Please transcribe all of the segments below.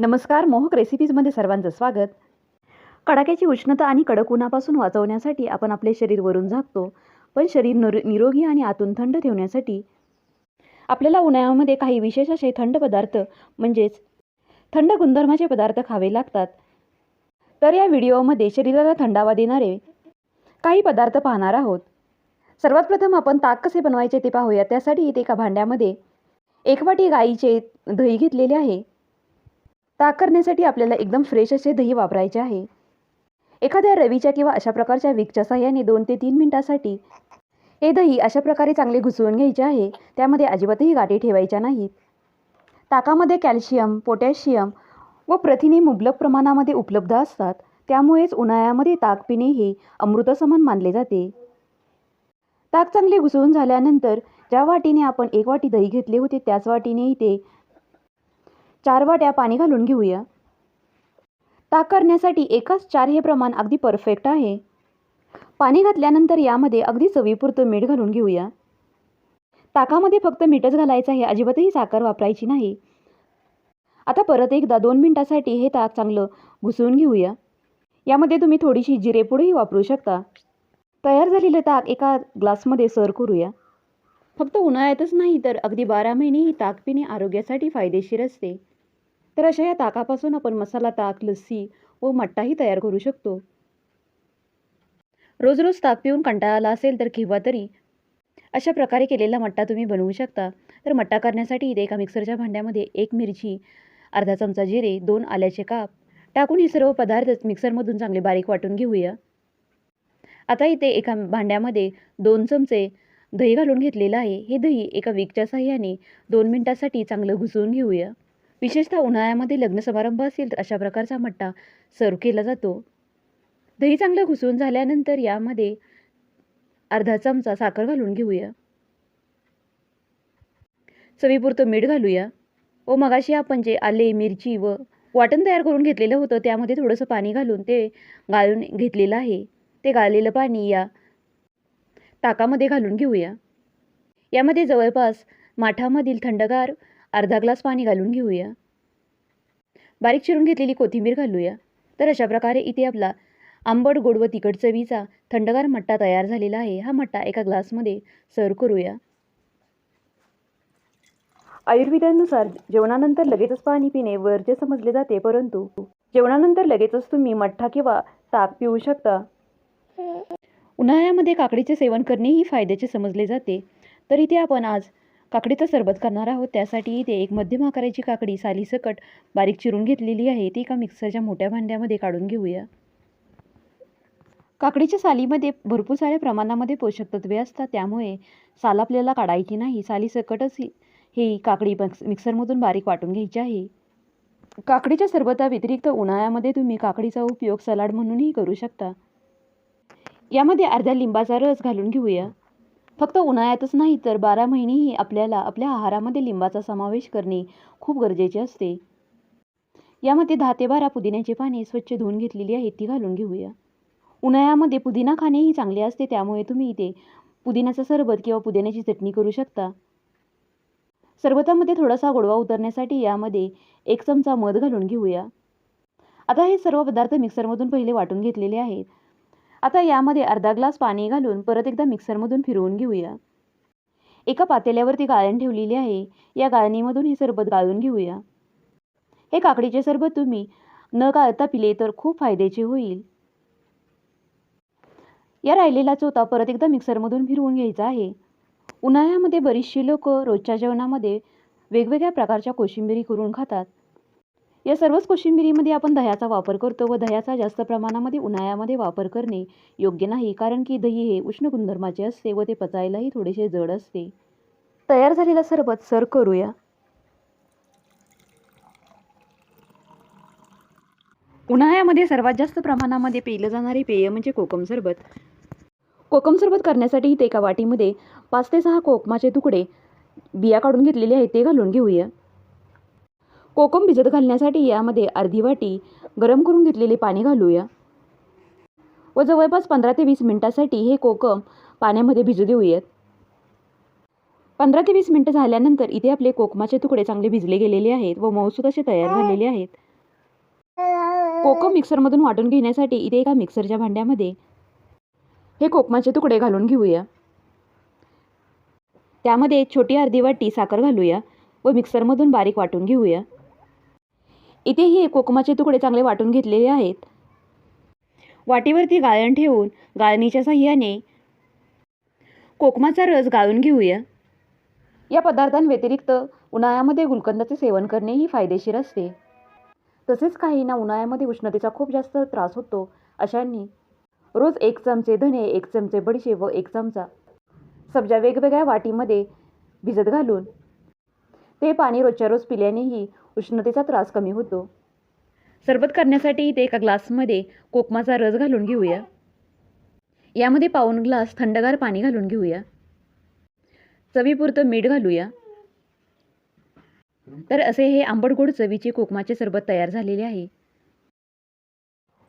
नमस्कार मोहक रेसिपीजमध्ये सर्वांचं स्वागत. कडाक्याची उष्णता आणि कडक उन्हापासून वाचवण्यासाठी आपण आपले शरीर वरून झाकतो पण शरीर निर निरोगी आणि आतून थंड ठेवण्यासाठी आपल्याला उन्हाळ्यामध्ये काही विशेष असे थंड पदार्थ म्हणजेच थंड गुणधर्माचे पदार्थ खावे लागतात. तर या व्हिडिओमध्ये शरीराला थंडावा देणारे काही पदार्थ पाहणार आहोत. सर्वात प्रथम आपण ताक कसे बनवायचे ते पाहूया. त्यासाठी इथे एका भांड्यामध्ये एक वाटी गाईचे दही घेतलेले आहे. ताक करण्यासाठी आपल्याला एकदम फ्रेश असे दही वापरायचे आहे. एखाद्या रवीच्या किंवा अशा प्रकारच्या विकच्या साह्याने दोन ते तीन मिनिटासाठी हे दही अशा प्रकारे चांगले घुसळून घ्यायचे आहे त्यामध्ये अजिबातही गाठी ठेवायच्या नाहीत. ताकामध्ये कॅल्शियम पोटॅशियम व प्रथिने मुबलक प्रमाणामध्ये उपलब्ध असतात त्यामुळेच उन्हाळ्यामध्ये ताक पिणे हे अमृतसमान मानले जाते. ताक चांगले घुसवून झाल्यानंतर ज्या वाटीने आपण एक वाटी दही घेतले होते त्याच वाटीने ते चार वाट्या पाणी घालून घेऊया. ताक करण्यासाठी एकाच चार हे प्रमाण अगदी परफेक्ट आहे. पाणी घातल्यानंतर यामध्ये अगदी चवीपुरतं मीठ घालून घेऊया. ताकामध्ये फक्त मीठच घालायचं आहे अजिबातही साखर वापरायची नाही. आता परत एकदा दोन मिनटासाठी हे ताक चांगलं घुसवून घेऊया. यामध्ये तुम्ही थोडीशी जिरेपुडही वापरू शकता. तयार झालेलं ताक एका ग्लासमध्ये सर्व करूया. फक्त उन्हाळ्यातच नाही तर अगदी बारा महिनेही ताक पिणे आरोग्यासाठी फायदेशीर असते. तर अशा या ताकापासून आपण मसाला ताक लस्सी व मट्टाही तयार करू शकतो. रोज रोज ताक पिऊन कंटाळा आला असेल तर किंवा तरी. अशा प्रकारे केलेला मट्टा तुम्ही बनवू शकता. तर मट्टा करण्यासाठी इथे एका मिक्सरच्या भांड्यामध्ये एक मिरची अर्धा चमचा जिरे दोन आल्याचे काप टाकून हे सर्व पदार्थ मिक्सरमधून चांगले बारीक वाटून घेऊया. आता इथे एका भांड्यामध्ये दोन चमचे दही घालून घेतलेलं आहे. हे दही एका विकच्या साह्याने दोन मिनटासाठी चांगलं घुसवून घेऊया. विशेषतः उन्हाळ्यामध्ये लग्न समारंभ असेल तर अशा प्रकारचा मट्टा सर्व केला जातो. दही चांगलं घुसून झाल्यानंतर यामध्ये अर्धा चमचा साखर घालून घेऊया. चवीपुरतं मीठ घालूया. व मगाशी आपण जे आले मिरची व वाटण तयार करून घेतलेलं होतं त्यामध्ये थोडंसं पाणी घालून ते गाळून घेतलेलं आहे. ते गाळलेलं पाणी या ताकामध्ये घालून घेऊया. यामध्ये जवळपास माठामधील थंडगार अर्धा ग्लास पाणी घालून घेऊया. बारीक चिरून घेतलेली कोथिंबीर घालूया. तर अशा प्रकारे इथे आपला आंबट गोड व तिखट चवीचा थंडगार मट्टा तयार झालेला आहे. हा मट्टा एका ग्लासमध्ये सर्व करूया. आयुर्वेदानुसार जेवणानंतर लगेचच पाणी पिणे वर्ज्य समजले जाते परंतु जेवणानंतर लगेचच तुम्ही मठ्ठा किंवा ताक पिऊ शकता. उन्हाळ्यामध्ये काकडीचे सेवन करणेही फायद्याचे समजले जाते. तर इथे आपण आज काकडीचं सरबत करणार आहोत. त्यासाठी इथे एक मध्यम आकाराची काकडी सालीसकट बारीक चिरून घेतलेली आहे. ती एका मिक्सरच्या मोठ्या भांड्यामध्ये काढून घेऊया. काकडीच्या सालीमध्ये भरपूर साऱ्या प्रमाणामध्ये पोषक तत्वे असतात. त्यामुळे साल आपल्याला काढायची नाही. सालीसकटच ही काकडी मिक्स मिक्सरमधून बारीक वाटून घ्यायची आहे. काकडीच्या सरबता व्यतिरिक्त उन्हाळ्यामध्ये तुम्ही काकडीचा उपयोग सलाड म्हणूनही करू शकता. यामध्ये अर्ध्या लिंबाचा रस घालून घेऊया. फक्त उन्हाळ्यातच नाही तर बारा महिनेही आपल्याला आपल्या आहारामध्ये लिंबाचा समावेश करणे खूप गरजेचे असते. यामध्ये दहा ते बारा पुदिन्याची पाने स्वच्छ धुवून घेतलेली आहेत ती घालून घेऊया. उन्हाळ्यामध्ये पुदिना खाणेही चांगले असते त्यामुळे तुम्ही इथे पुदिन्याचा सरबत किंवा पुदिन्याची चटणी करू शकता. सरबतामध्ये थोडासा गोडवा उतरण्यासाठी यामध्ये एक चमचा मध घालून घेऊया. आता हे सर्व पदार्थ मिक्सरमधून पहिले वाटून घेतलेले आहेत. आता यामध्ये अर्धा ग्लास पाणी घालून परत एकदा मिक्सरमधून फिरवून घेऊया. एका पातेल्यावरती गाळण ठेवलेली आहे. या गाळणीमधून हे सरबत गाळून घेऊया. हे काकडीचे सरबत तुम्ही न गाळता पिले तर खूप फायद्याचे होईल. या राहिलेला चोथा परत एकदा मिक्सरमधून फिरवून घ्यायचा आहे. उन्हाळ्यामध्ये बरीचशी लोक रोजच्या जेवणामध्ये वेगवेगळ्या प्रकारच्या कोशिंबिरी करून खातात. या सर्वच कोशिंबिरीमध्ये आपण दह्याचा वापर करतो व दह्याचा जास्त प्रमाणामध्ये उन्हाळ्यामध्ये वापर करणे योग्य नाही कारण की दही हे उष्ण गुणधर्माचे असते व ते पचायलाही थोडेसे जड असते. तयार झालेला सरबत सर करूया. उन्हाळ्यामध्ये सर्वात जास्त प्रमाणामध्ये पिलं जाणारे पेय म्हणजे कोकम सरबत. कोकम सरबत करण्यासाठी ते एका वाटीमध्ये पाच ते सहा कोकमाचे तुकडे बिया काढून घेतलेले आहेत ते घालून घेऊया. कोकम भिजत घालण्यासाठी यामध्ये अर्धी वाटी गरम करून घेतलेले पाणी घालूया. व जवळपास पंधरा ते वीस मिनटासाठी हे कोकम पाण्यामध्ये भिजू देऊयात. पंधरा ते वीस मिनटं झाल्यानंतर इथे आपले कोकमाचे तुकडे चांगले भिजले गेलेले आहेत व मऊसूद असे तयार झालेले आहेत. कोकम मिक्सरमधून वाटून घेण्यासाठी इथे एका मिक्सरच्या भांड्यामध्ये हे कोकमाचे तुकडे घालून घेऊया. त्यामध्ये छोटी अर्धी वाटी साखर घालूया व मिक्सरमधून बारीक वाटून घेऊया. इथे हे कोकमाचे तुकडे चांगले वाटून घेतलेले आहेत. वाटीवरती गाळण ठेवून गाळणीच्या साह्याने कोकमाचा रस गाळून घेऊया. या पदार्थांव्यतिरिक्त उन्हाळ्यामध्ये गुलकंदाचे सेवन करणेही फायदेशीर असते. तसेच काहींना उन्हाळ्यामध्ये उष्णतेचा खूप जास्त त्रास होतो अशांनी रोज एक चमचे धने एक चमचे बडीशेप व एक चमचा सब्जा वेगवेगळ्या वाटीमध्ये भिजत घालून ते पाणी रोजच्या रोज पिल्यानेही उष्णतेचा त्रास कमी होतो. सरबत करण्यासाठी इथे एका ग्लासमध्ये कोकमाचा रस घालून घेऊया. यामध्ये पाऊण ग्लास थंडगार पाणी घालून घेऊया. चवीपुरतं मीठ घालूया. तर असे हे आंबट गोड चवीचे कोकमाचे सरबत तयार झालेले आहे.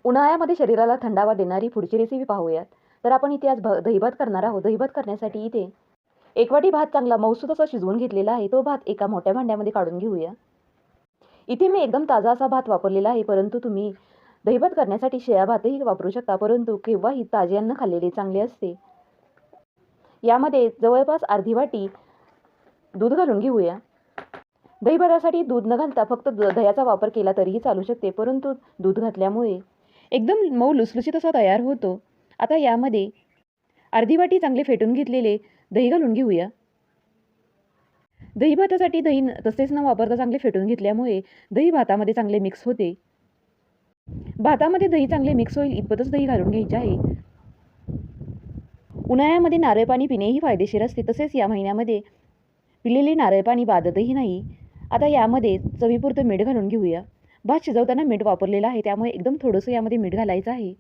उन्हाळ्यामध्ये शरीराला थंडावा देणारी पुढची रेसिपी पाहूयात. तर आपण इथे आज भ दहीभात करणार आहोत. दहीभात करण्यासाठी इथे एक वाटी भात चांगला मऊसूद असा शिजवून घेतलेला आहे. तो भात एका मोठ्या भांड्यामध्ये काढून घेऊया. इथे मी एकदम ताजा असा भात वापरलेला आहे परंतु तुम्ही दहीभात करण्यासाठी शेळ्या भातही वापरू शकता परंतु केव्हाही ताजे अन्न खाल्लेले चांगले असते? यामध्ये जवळपास अर्धी वाटी दूध घालून घेऊया. दहीभातासाठी दूध न घालता फक्त द दह्याचा वापर केला तरीही चालू शकते परंतु दूध घातल्यामुळे एकदम मऊ लुसलुसीत असा तयार होतो. आता यामध्ये अर्धी वाटी चांगले फेटून घेतलेले दही घालून घेऊया. दही भातासाठी दही न- तसेच न वापरता चांगले फेटून घेतल्यामुळे दही भातामध्ये चांगले मिक्स होते. भातामध्ये दही चांगले मिक्स होईल इतपतच दही घालून घ्यायचे आहे. उन्हाळ्यामध्ये नारळ पाणी पिणेही फायदेशीर असते तसेच या महिन्यामध्ये पिलेले नारळ पाणी बाधतही नाही. आता यामध्ये चवीपुरतं मीठ घालून घेऊया. भात शिजवताना मीठ वापरलेलं आहे त्यामुळे एकदम थोडंसं यामध्ये मीठ घालायचं आहे.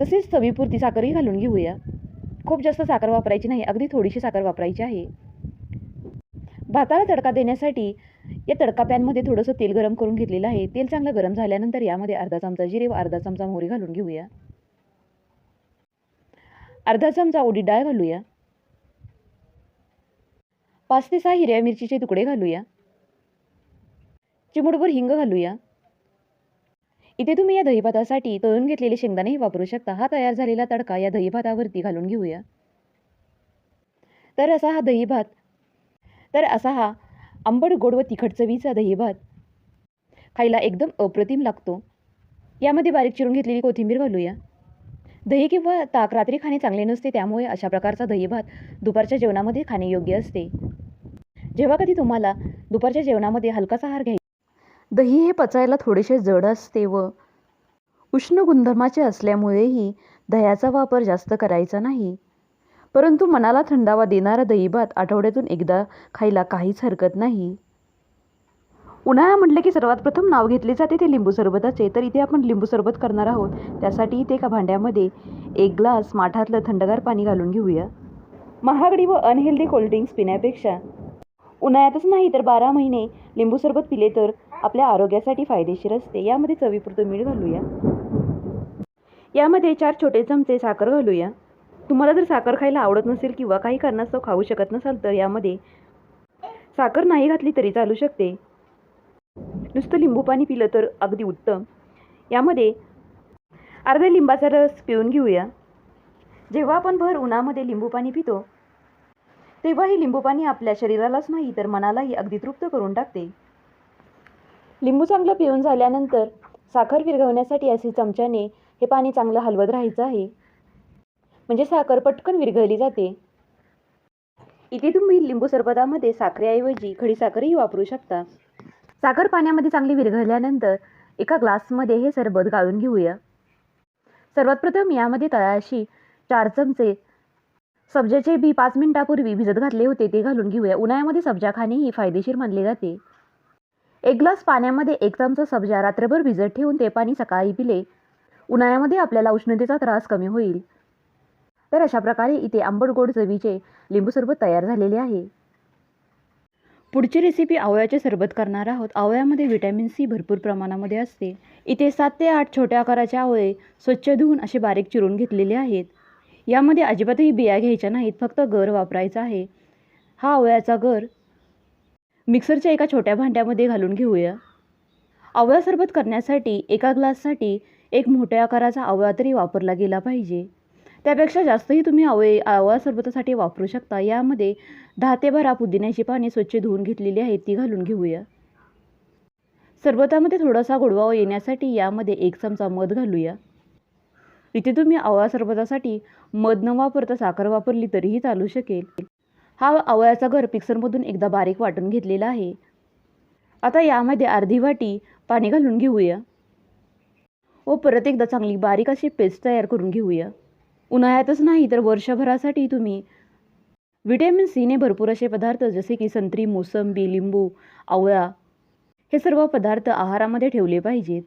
तसेच चवीपुरती साखरही घालून घेऊया. खूप जास्त साखर वापरायची नाही अगदी थोडीशी साखर वापरायची आहे. भाताला तडका देण्यासाठी या तडका पॅनमध्ये थोडंसं तेल गरम करून घेतलेलं आहे. तेल चांगलं गरम झाल्यानंतर यामध्ये अर्धा चमचा जिरे व अर्धा चमचा मोहरी घालून घेऊया. अर्धा चमचा उडी डाळ घालूया. पाच ते सहा हिरव्या मिरचीचे तुकडे घालूया. चिमुटभर हिंग घालूया. इथे तुम्ही या दहीभातासाठी तळून घेतलेले शेंगदाणेही वापरू शकता. हा तयार झालेला तडका या दहीभातावरती घालून घेऊया. तर असा हा दहीभात तर असा हा आंबट गोड व तिखट चवीचा दहीभात खायला एकदम अप्रतिम लागतो. यामध्ये बारीक चिरून घेतलेली कोथिंबीर घालूया. दही किंवा ताक रात्री खाणे चांगले नसते त्यामुळे अशा प्रकारचा दहीभात दुपारच्या जेवणामध्ये खाणे योग्य असते. जेव्हा कधी तुम्हाला दुपारच्या जेवणामध्ये हलकासा आहार घ्यायचा दही हे पचायला थोडेसे जड असते व उष्ण गुणधर्माचे असल्यामुळेही दह्याचा वापर जास्त करायचा नाही. परंतु मनाला थंडावा देणारा दहीभात आठवड्यातून एकदा खायला काहीच हरकत नाही. उन्हाळा म्हटलं की सर्वात प्रथम नाव घेतले जाते ते लिंबू सरबताचे. तर इथे आपण लिंबू सरबत करणार आहोत. त्यासाठी इथे एका भांड्यामध्ये एक ग्लास माठातलं थंडगार पाणी घालून घेऊया. महागडी व अनहेल्दी कोल्ड्रिंक्स पिण्यापेक्षा उन्हाळ्यातच नाही तर बारा महिने लिंबू सरबत पिले तर आपल्या आरोग्यासाठी फायदेशीर असते. यामध्ये चवीपुरतं मीठ घालूया. यामध्ये चार छोटे चमचे साखर घालूया. तुम्हाला जर साखर खायला आवडत नसेल किंवा काही कारणास्तव खाऊ शकत नसाल तर यामध्ये साखर नाही घातली तरी चालू शकते. नुसतं लिंबू पाणी पिलं तर अगदी उत्तम. यामध्ये अर्ध्या लिंबाचा रस पिऊन घेऊया. जेव्हा आपण भर उन्हामध्ये लिंबू पाणी पितो तेव्हा हे लिंबू पाणी आपल्या शरीरालाच नाही तर मनालाही अगदी तृप्त करून टाकते. लिंबू चांगलं पिऊन झाल्यानंतर साखर विरघवण्यासाठी असे चमच्याने हे पाणी चांगलं हलवत राहायचं आहे. म्हणजे साखर पटकन विरघळली जाते. इथे तुम्ही लिंबू सरबतामध्ये साखरेऐवजी खडी साखरही वापरू शकता. साखर पाण्यामध्ये चांगली विरघळल्यानंतर एका ग्लासमध्ये हे सरबत गाळून घेऊया. सर्वात प्रथम यामध्ये तळाशी चार चमचे सब्जाचे बी पाच मिनिटापूर्वी भिजत घातले होते ते घालून घेऊया. उन्हाळ्यामध्ये सब्जा खाणे ही फायदेशीर मानले जाते. एक ग्लास पाण्यामध्ये एक चमचा सब्जा रात्रभर भिजत ठेवून ते पाणी सकाळी पिले. उन्हाळ्यामध्ये आपल्याला उष्णतेचा त्रास कमी होईल. तर अशा प्रकारे इथे आंबट गोड चवीचे लिंबू सरबत तयार झालेले आहे. पुढची रेसिपी आवळ्याचे सरबत करणार आहोत. आवळ्यामध्ये व्हिटॅमिन सी भरपूर प्रमाणामध्ये असते. इथे सात ते आठ छोट्या आकाराचे आवळे स्वच्छ धुवून असे बारीक चिरून घेतलेले आहेत. यामध्ये अजिबातही बिया घ्यायच्या नाहीत फक्त गर वापरायचा आहे. हा आवळ्याचा गर मिक्सरच्या एका छोट्या भांड्यामध्ये घालून घेऊया. आवळा सरबत करण्यासाठी एका ग्लाससाठी एक मोठ्या आकाराचा आवळा तरी वापरला गेला पाहिजे. त्यापेक्षा जास्तही तुम्ही आवळे आवळा सरबतासाठी वापरू शकता. यामध्ये दहा ते बारा पुदिन्याची पाने स्वच्छ धुवून घेतलेली आहेत ती घालून घेऊया. सरबतामध्ये थोडासा गोडवा येण्यासाठी यामध्ये एक चमचा मध घालूया. इथे तुम्ही आवळा सरबतासाठी मध न वापरता साखर वापरली तरीही चालू शकेल. हा आवळ्याचा घर मिक्सरमधून एकदा बारीक वाटून घेतलेला आहे. आता यामध्ये अर्धी वाटी पाणी घालून घेऊया. व परत एकदा चांगली बारीक अशी पेस्ट तयार करून घेऊया. उन्हाळ्यातच नाही तर वर्षभरासाठी तुम्ही. व्हिटॅमिन सीने भरपूर असे पदार्थ जसे की संत्री मोसंबी लिंबू आवळा हे सर्व पदार्थ आहारामध्ये ठेवले पाहिजेत.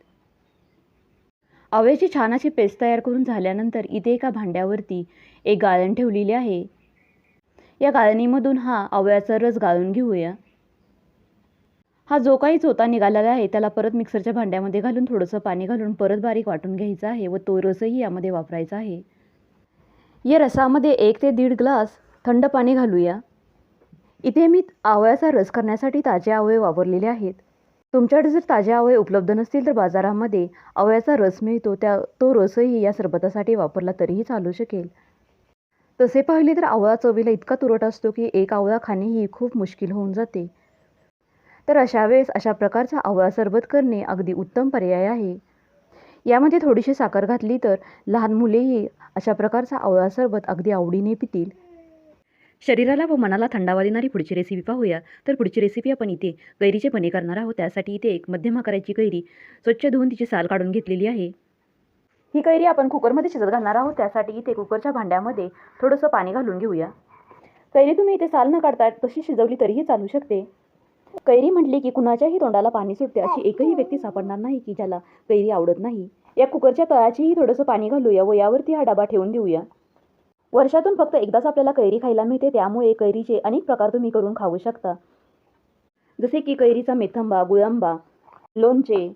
आवळ्याची छान अशी पेस्ट तयार करून झाल्यानंतर इथे एका भांड्यावरती एक गाळण ठेवलेली आहे. या गाळणीमधून हा आवळ्याचा रस गाळून घेऊया. हा जो काही चोता निघालेला आहे त्याला परत मिक्सरच्या भांड्यामध्ये घालून थोडंसं पाणी घालून परत बारीक वाटून घ्यायचं आहे व तो रसही यामध्ये वापरायचा आहे. या रसामध्ये एक ते दीड ग्लास थंड पाणी घालूया. इथे मी आवळ्याचा रस करण्यासाठी ताजे आवळे वापरलेले आहेत. तुमच्याकडे जर ताजे आवळे उपलब्ध नसतील तर बाजारामध्ये आवळ्याचा रस मिळतो. त्या तो रसही या सरबतासाठी वापरला तरीही चालू शकेल. तसे पाहिले तर आवळा चवीला इतका तुरट असतो की एक आवळा खाणेही खूप मुश्किल होऊन जाते. तर अशा वेळेस अशा प्रकारचा आवळा सरबत करणे अगदी उत्तम पर्याय आहे. यामध्ये थोडीशी साखर घातली तर लहान मुलेही अशा प्रकारचा आवळा सरबत अगदी आवडीने पितील. शरीराला व मनाला थंडावा देणारी पुढची रेसिपी पाहूया. तर पुढची रेसिपी आपण इथे गैरीचे पने करणार आहोत. त्यासाठी इथे एक मध्यम आकाराची कैरी स्वच्छ धुवून तिची साल काढून घेतलेली आहे. ही कैरी आपण कुकरमध्ये शिजत घालणार आहोत. त्यासाठी इथे कुकरच्या भांड्यामध्ये थोडंसं पाणी घालून घेऊया. कैरी तुम्ही इथे साल न काढता तशी शिजवली तरीही चालू शकते. कैरी म्हटली की कुणाच्याही तोंडाला पाणी सुटते अशी एकही व्यक्ती सापडणार नाही की ज्याला कैरी आवडत नाही. या कुकरच्या तळाचीही थोडंसं पाणी घालूया व यावरती हा डबा ठेवून देऊया. वर्षातून फक्त एकदाच आपल्याला कैरी खायला मिळते त्यामुळे कैरीचे अनेक प्रकार तुम्ही करून खाऊ शकता. जसे की कैरीचा मेथंबा गुळंबा लोणचे.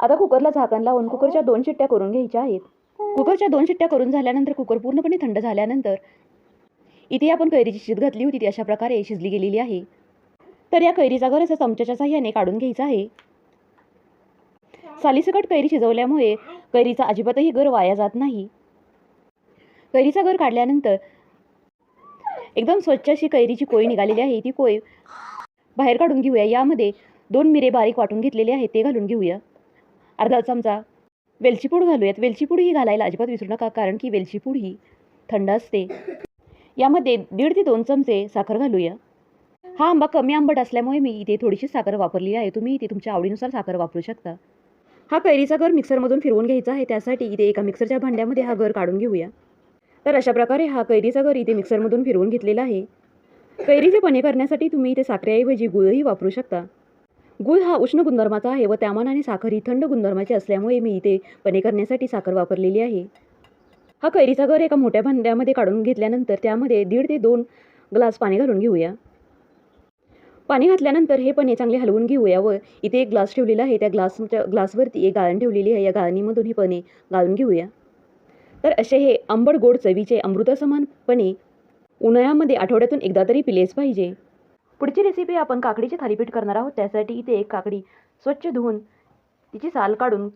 आता कुकरला झाकण लावून कुकरच्या दोन शिट्ट्या करून घ्यायच्या आहेत. कुकरच्या दोन शिट्ट्या करून झाल्यानंतर कुकर पूर्णपणे थंड झाल्यानंतर इथे आपण कैरीची शिज घातली होती ती अशा प्रकारे शिजली गेलेली आहे. तर या कैरीचा गर असा चमच्याच्या साह्याने काढून घ्यायचा आहे. सालीसकट कैरी शिजवल्यामुळे कैरीचा अजिबातही गर वाया जात नाही. कैरीचा गर काढल्यानंतर एकदम स्वच्छ अशी कैरीची कोय निघालेली आहे. ती कोय बाहेर काढून घेऊया. यामध्ये दोन मिरे बारीक वाटून घेतलेले आहेत. ते घालून घेऊया. अर्धा चमचा वेलचीपूड घालूयात. वेलचीपूड ही घालायला अजिबात विसरू नका कारण की वेलचीपूड ही थंड असते. यामध्ये दीड ते दोन चमचे साखर घालूया. हा आंबा कमी आंबट असल्यामुळे मी इथे थोडीशी साखर वापरली आहे. तुम्ही इथे तुमच्या आवडीनुसार साखर वापरू शकता. हा कैरीचा गर मिक्सरमधून फिरवून घ्यायचा आहे. त्यासाठी इथे एका मिक्सरच्या भांड्यामध्ये हा गर काढून घेऊया. तर अशा प्रकारे हा कैरीचा गर इथे मिक्सरमधून फिरवून घेतलेला आहे. कैरीचे पने करण्यासाठी तुम्ही इथे साखरेऐवजी गुळही वापरू शकता. गुळ हा उष्ण गुणधर्माचा आहे व त्यामानाने साखर ही थंड गुणधर्माची असल्यामुळे मी इथे पने करण्यासाठी साखर वापरलेली आहे. हा कैरीचा गर एका मोठ्या भांड्यामध्ये काढून घेतल्यानंतर त्यामध्ये दीड ते दोन ग्लास पाणी घालून घेऊया. पाणी घातल्यानंतर हे पणे चांगले हलवून घेऊया व इथे एक ग्लास ठेवलेला आहे. त्या ग्लासच्या ग्लासवरती एक गाळण ठेवलेली आहे. या गाळणीमधून हे पणे गाळून घेऊया. तर असे हे आंबट गोड चवीचे अमृतसमानपणे उन्हाळ्यामध्ये आठवड्यातून एकदा तरी पिलेच पाहिजे. पुढची रेसिपी आपण काकडीचे थालीपीठ करणार आहोत. त्यासाठी इथे एक काकडी स्वच्छ धुवून तिची साल काढून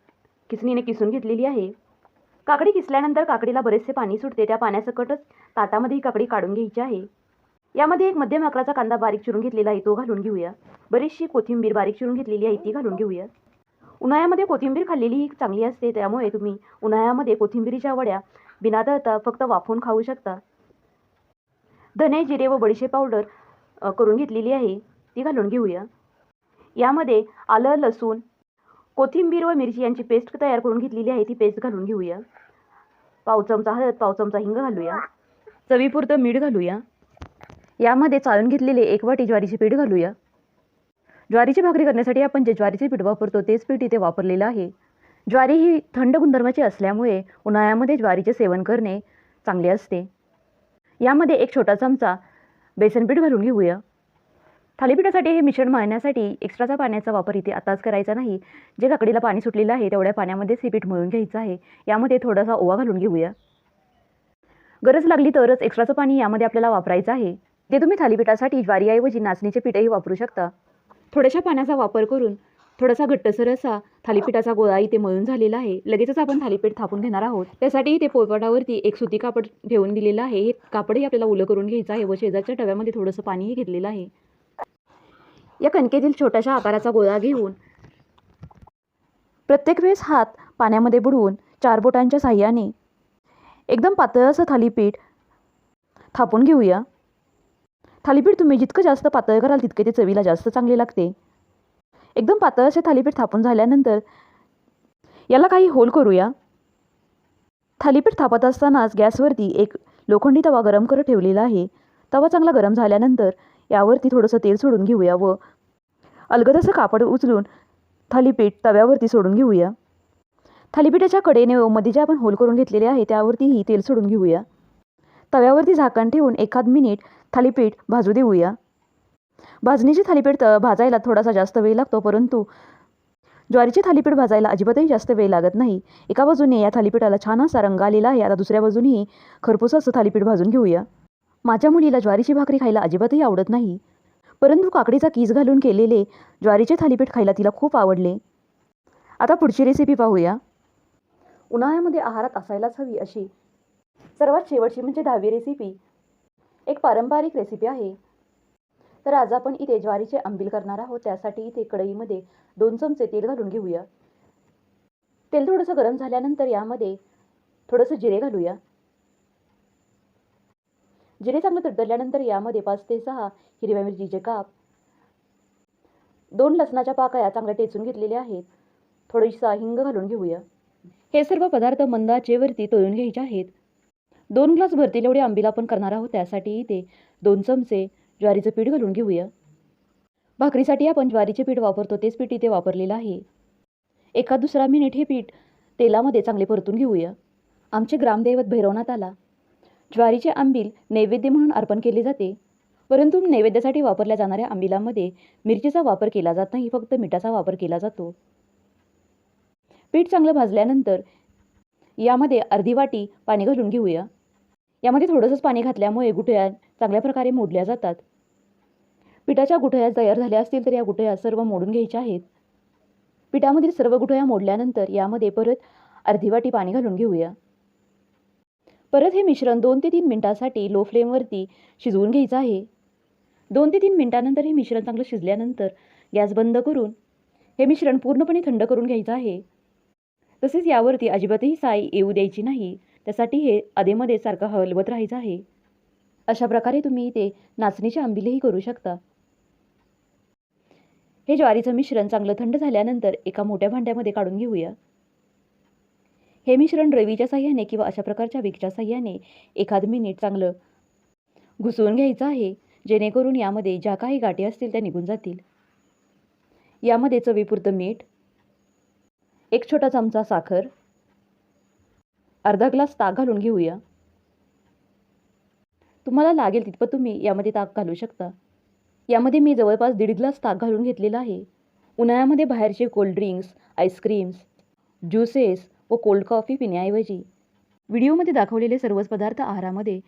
किसणीने किसून घेतलेली आहे. काकडी किसल्यानंतर काकडीला बरेचसे पाणी सुटते. त्या पाण्यासकटच ताटामध्ये ही काकडी काढून घ्यायची आहे. यामध्ये एक मध्यम आकाराचा कांदा बारीक चिरून घेतलेला आहे तो घालून घेऊया. बरीचशी कोथिंबीर बारीक चिरून घेतलेली आहे ती घालून घेऊया. उन्हाळ्यामध्ये कोथिंबीर खाल्लेली ही चांगली असते त्यामुळे तुम्ही उन्हाळ्यामध्ये कोथिंबीरीच्या वड्या बिनादळता फक्त वाफवून खाऊ शकता. धने जिरे व बडीशे पावडर करून घेतलेली आहे ती घालून घेऊया. यामध्ये आलं लसूण कोथिंबीर व मिरची यांची पेस्ट तयार करून घेतलेली आहे ती पेस्ट घालून घेऊया. पाव चमचा हळद पाव चमचा हिंग घालूया. चवीपुरतं मीठ घालूया. यामध्ये चाळून घेतलेले एक वाटी ज्वारीचे पीठ घालूया. ज्वारीची भाकरी करण्यासाठी आपण जे ज्वारीचे पीठ वापरतो तेच पीठ इथे वापरलेलं आहे. ज्वारी ही थंड गुणधर्माची असल्यामुळे उन्हाळ्यामध्ये ज्वारीचे सेवन करणे चांगले असते. यामध्ये एक छोटा चमचा बेसन पीठ घालून घेऊया. थालीपीठासाठी हे मिश्रण मळण्यासाठी एक्स्ट्राचा पाण्याचा वापर इथे आताच करायचा नाही. जे काकडीला पाणी सुटलेलं आहे तेवढ्या पाण्यामध्येच हे पीठ मळून घ्यायचं आहे. यामध्ये थोडासा ओवा घालून घेऊया. गरज लागली तरच एक्स्ट्राचं पाणी यामध्ये आपल्याला वापरायचं आहे. जे तुम्ही थालीपीठासाठी ज्वारीऐवजी नाचणीचे पीठही वापरू शकता. थोड्याशा पाण्याचा वापर करून थोडासा घट्टसर असा थालीपीठाचा गोळा इथे मळून झालेला आहे. लगेचच आपण थालीपीठ थापून घेणार आहोत. त्यासाठी इथे पोळपाटावरती एक सुती कापड ठेवून दिलेलं आहे. हे कापडही आपल्याला ओलं करून घ्यायचं आहे व शेजारच्या डव्यामध्ये थोडंसं पाणीही घेतलेलं आहे. या कणकेतील छोट्याशा आकाराचा गोळा घेऊन प्रत्येक वेळेस हात पाण्यामध्ये बुडवून चार बोटांच्या साह्याने एकदम पातळ असं थालीपीठ थापून घेऊया. थालीपीठ तुम्ही जितकं जास्त पातळ कराल तितके ते चवीला जास्त चांगले लागते. एकदम पातळ असे थालीपीठ थापून झाल्यानंतर याला काही होल करूया. थालीपीठ थापत असतानाच गॅसवरती एक लोखंडी तवा गरम करत ठेवलेला आहे. तवा चांगला गरम झाल्यानंतर यावरती थोडंसं तेल सोडून घेऊया व अलगद असं कापड उचलून थालीपीठ तव्यावरती सोडून घेऊया. थालीपीठाच्या कडेने व मध्ये जे आपण होल करून घेतलेले आहे त्यावरतीही तेल सोडून घेऊया. तव्यावरती झाकण ठेवून एखाद मिनिट थालीपीठ भाजू देऊया. भाजणीची थालीपीठ भाजायला थोडासा जास्त वेळ लागतो परंतु ज्वारीची थालीपीठ भाजायला अजिबातही जास्त वेळ लागत नाही. एका बाजूने या थालीपीठाला छान असा रंग आलेला आहे आता दुसऱ्या बाजूनेही खरपूस असं थालीपीठ भाजून घेऊया. माझ्या मुलीला ज्वारीची भाकरी खायला अजिबातही आवडत नाही. परंतु काकडीचा कीस घालून केलेले ज्वारीचे थालीपीठ खायला तिला खूप आवडले. आता पुढची रेसिपी पाहूया. उन्हाळ्यामध्ये आहारात असायलाच हवी अशी सर्वात शेवटची म्हणजे दहावी रेसिपी एक पारंपरिक रेसिपी आहे. तर आज आपण इथे ज्वारीचे आंबील करणार आहोत. त्यासाठी इथे कढईमध्ये दोन चमचे तेल घालून घेऊया. तेल थोडंसं गरम झाल्यानंतर यामध्ये थोडंसं जिरे घालूया. जिरे चांगलं तडतडल्यानंतर यामध्ये पाच ते सहा हिरव्या मिरचीचे काप दोन लसणाच्या पाकळ्या चांगल्या टेचून घेतलेल्या आहेत. थोडीसा हिंग घालून घेऊया. हे सर्व पदार्थ मंदाचेवरती तळून घ्यायचे आहेत. दोन ग्लास भरतील एवढे आंबील आपण करणार आहोत त्यासाठी इथे दोन चमचे ज्वारीचं पीठ घालून घेऊया. भाकरीसाठी आपण ज्वारीचे पीठ वापरतो तेच पीठ इथे वापरलेलं आहे. एका दुसरा मिनिट हे पीठ तेलामध्ये चांगले परतून घेऊया. आमचे ग्रामदैवत भैरवनाथाला ज्वारीचे आंबील नैवेद्य म्हणून अर्पण केले जाते. परंतु नैवेद्यासाठी वापरल्या जाणाऱ्या आंबिलामध्ये मिरचीचा वापर केला जात नाही फक्त मिठाचा वापर केला जातो. पीठ चांगलं भाजल्यानंतर यामध्ये अर्धी वाटी पाणी घालून घेऊया. यामध्ये थोडंसंच पाणी घातल्यामुळे गुठळ्या चांगल्या प्रकारे मोडल्या जातात. पिठाच्या गुठळ्या तयार झाल्या असतील तर या गुठळ्या सर्व मोडून घ्यायच्या आहेत. पिठामधील सर्व गुठळ्या मोडल्यानंतर यामध्ये परत अर्धी वाटी पाणी घालून घेऊया. परत हे मिश्रण दोन ते तीन मिनटासाठी लो फ्लेमवरती शिजवून घ्यायचं आहे. दोन ते तीन मिनटानंतर हे मिश्रण चांगलं शिजल्यानंतर गॅस बंद करून हे मिश्रण पूर्णपणे थंड करून घ्यायचं आहे. तसेच यावरती अजिबातही साई येऊ द्यायची नाही. त्यासाठी हे अधेमध्ये सारखं हलवत राहायचं आहे. अशा प्रकारे तुम्ही इथे नाचणीचे आंबिलेही करू शकता. हे ज्वारीचं मिश्रण चांगलं थंड झाल्यानंतर एका मोठ्या भांड्यामध्ये काढून घेऊया. हे मिश्रण रवीच्या साह्याने किंवा अशा प्रकारच्या विकच्या साह्याने एखाद मिनिट चांगलं घुसवून घ्यायचं आहे जेणेकरून यामध्ये ज्या काही गाठी असतील त्या निघून जातील. यामध्ये चवीपुरतं मीठ एक छोटा चमचा साखर अर्धा ग्लास ताक घालून घेऊया. तुम्हाला लागेल तितपत तुम्ही यामध्ये ताक घालू शकता. यामध्ये मी जवळपास दीड ग्लास ताक घालून घेतलेला आहे. उन्हाळ्यामध्ये बाहेरचे cold drinks ice creams juices व कोल्ड कॉफी पिण्याऐवजी व्हिडिओमध्ये दाखवलेले सर्वच पदार्थ आहारामध्ये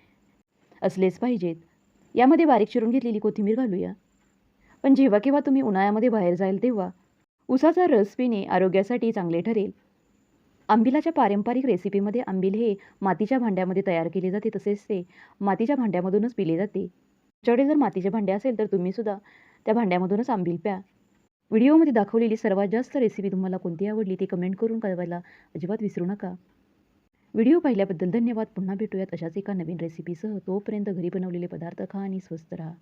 असलेच पाहिजेत. यामध्ये बारीक चिरून घेतलेली कोथिंबीर घालूया. पण जेव्हा केव्हा तुम्ही उन्हाळ्यामध्ये बाहेर जाईल तेव्हा उसाचा रस पिणे आरोग्यासाठी चांगले ठरेल. आंबिलाच्या पारंपरिक रेसिपीमध्ये आंबील हे मातीच्या भांड्यामध्ये तयार केले जाते तसेच ते मातीच्या भांड्यामधूनच पिले जाते. तुमच्याकडे जर मातीचे भांडे असेल तर तुम्हीसुद्धा त्या भांड्यामधूनच आंबील प्या. व्हिडिओमध्ये दाखवलेली सर्वात जास्त रेसिपी तुम्हाला कोणती आवडली ती कमेंट करून कळवायला अजिबात विसरू नका. व्हिडिओ पाहिल्याबद्दल धन्यवाद. पुन्हा भेटूयात अशाच एका नवीन रेसिपीसह. तोपर्यंत घरी बनवलेले पदार्थ खा आणि स्वस्त राहा.